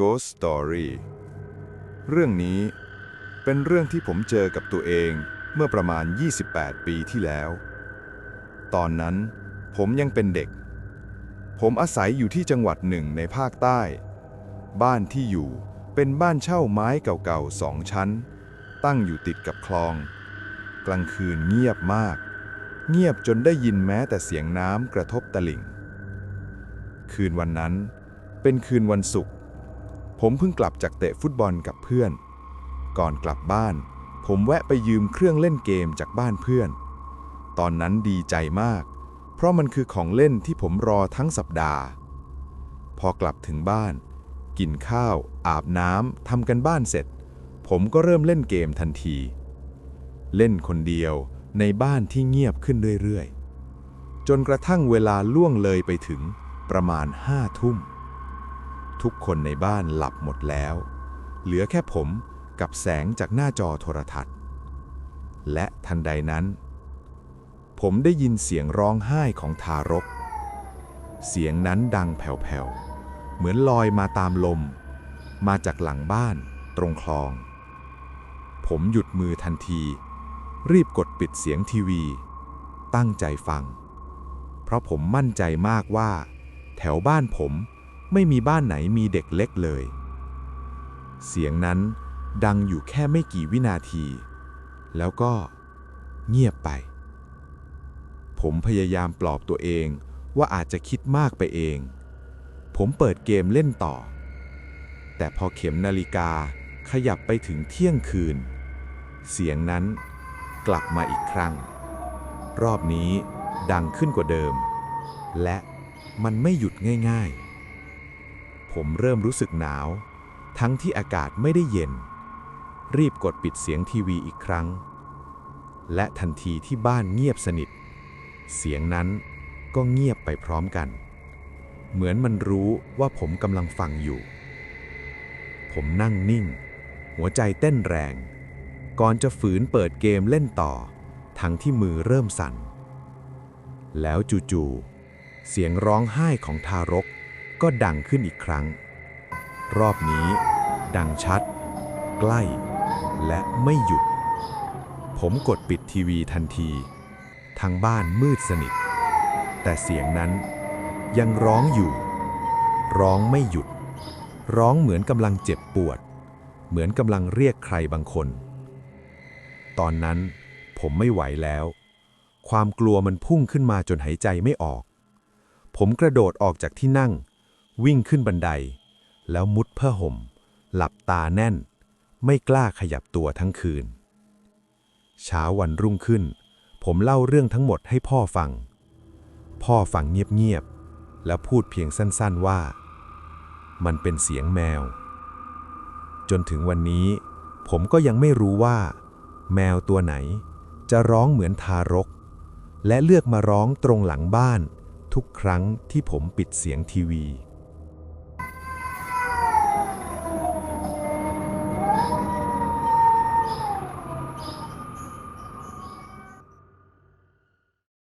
Ghost Story เรื่องนี้เป็นเรื่องที่ผมเจอกับตัวเองเมื่อประมาณ 28 ปีที่แล้ว ตอนนั้นผมยังเป็นเด็ก ผมอาศัยอยู่ที่จังหวัดหนึ่งในภาคใต้ บ้านที่อยู่เป็นบ้านเช่าไม้เก่าๆสองชั้น ตั้งอยู่ติดกับคลอง กลางคืนเงียบมาก เงียบจนได้ยินแม้แต่เสียงน้ำกระทบตลิ่ง คืนวันนั้นเป็นคืนวันศุกร์ ผมเพิ่งกลับจากเตะฟุตบอลกับเพื่อน ก่อนกลับบ้าน ผมแวะไปยืมเครื่องเล่นเกมจากบ้านเพื่อน ตอนนั้นดีใจมาก เพราะมันคือของเล่นที่ผมรอทั้งสัปดาห์ พอกลับถึงบ้าน กินข้าว อาบน้ำทำกันบ้านเสร็จ ผมก็เริ่มเล่นเกมทันที เล่นคนเดียวในบ้านที่เงียบขึ้นเรื่อยๆ จนกระทั่งเวลาล่วงเลยไปถึงประมาณห้าทุ่ม ทุกคนในบ้านหลับหมดแล้ว เหลือแค่ผมกับแสงจากหน้าจอโทรทัศน์ และทันใดนั้น ผมได้ยินเสียงร้องไห้ของทารก เสียงนั้นดังแผ่วๆ เหมือนลอยมาตามลม มาจากหลังบ้านตรงคลอง ผมหยุดมือทันที รีบกดปิดเสียงทีวี ตั้งใจฟัง เพราะผมมั่นใจมากว่า แถวบ้านผม ไม่มีบ้านไหนมีเด็กเล็กเลย เสียงนั้นดังอยู่แค่ไม่กี่วินาที แล้วก็เงียบไป ผมพยายามปลอบตัวเองว่าอาจจะคิดมากไปเอง ผมเปิดเกมเล่นต่อ แต่พอเข็มนาฬิกาขยับไปถึงเที่ยงคืน เสียงนั้นกลับมาอีกครั้ง รอบนี้ดังขึ้นกว่าเดิม และมันไม่หยุดง่าย ๆ ผมเริ่มรู้สึกหนาว ทั้งที่อากาศไม่ได้เย็น รีบกดปิดเสียงทีวีอีกครั้ง และทันทีที่บ้านเงียบสนิท เสียงนั้นก็เงียบไปพร้อมกัน เหมือนมันรู้ว่าผมกำลังฟังอยู่ ผมนั่งนิ่ง หัวใจเต้นแรง ก่อนจะฝืนเปิดเกมเล่นต่อ ทั้งที่มือเริ่มสั่น แล้วจู่ๆเสียงร้องไห้ของทารก ก็ดังขึ้นอีกครั้ง รอบนี้ดังชัด ใกล้ และไม่หยุด ผมกดปิดทีวีทันทีทั้งบ้านมืดสนิท แต่เสียงนั้นยังร้องอยู่ ร้องไม่หยุด ร้องเหมือนกำลังเจ็บปวด เหมือนกำลังเรียกใครบางคน ตอนนั้นผมไม่ไหวแล้ว ความกลัวมันพุ่งขึ้นมาจนหายใจไม่ออก ผมกระโดดออกจากที่นั่ง วิ่งขึ้นบันได แล้วมุดผ้าห่ม หลับตาแน่น ไม่กล้าขยับตัวทั้งคืน เช้าวันรุ่งขึ้น ผมเล่าเรื่องทั้งหมดให้พ่อฟัง พ่อฟังเงียบๆ แล้วพูดเพียงสั้นๆว่า มันเป็นเสียงแมว จนถึงวันนี้ ผมก็ยังไม่รู้ว่า แมวตัวไหน จะร้องเหมือนทารก และเลือกมาร้องตรงหลังบ้านทุกครั้งที่ผมปิดเสียงทีวี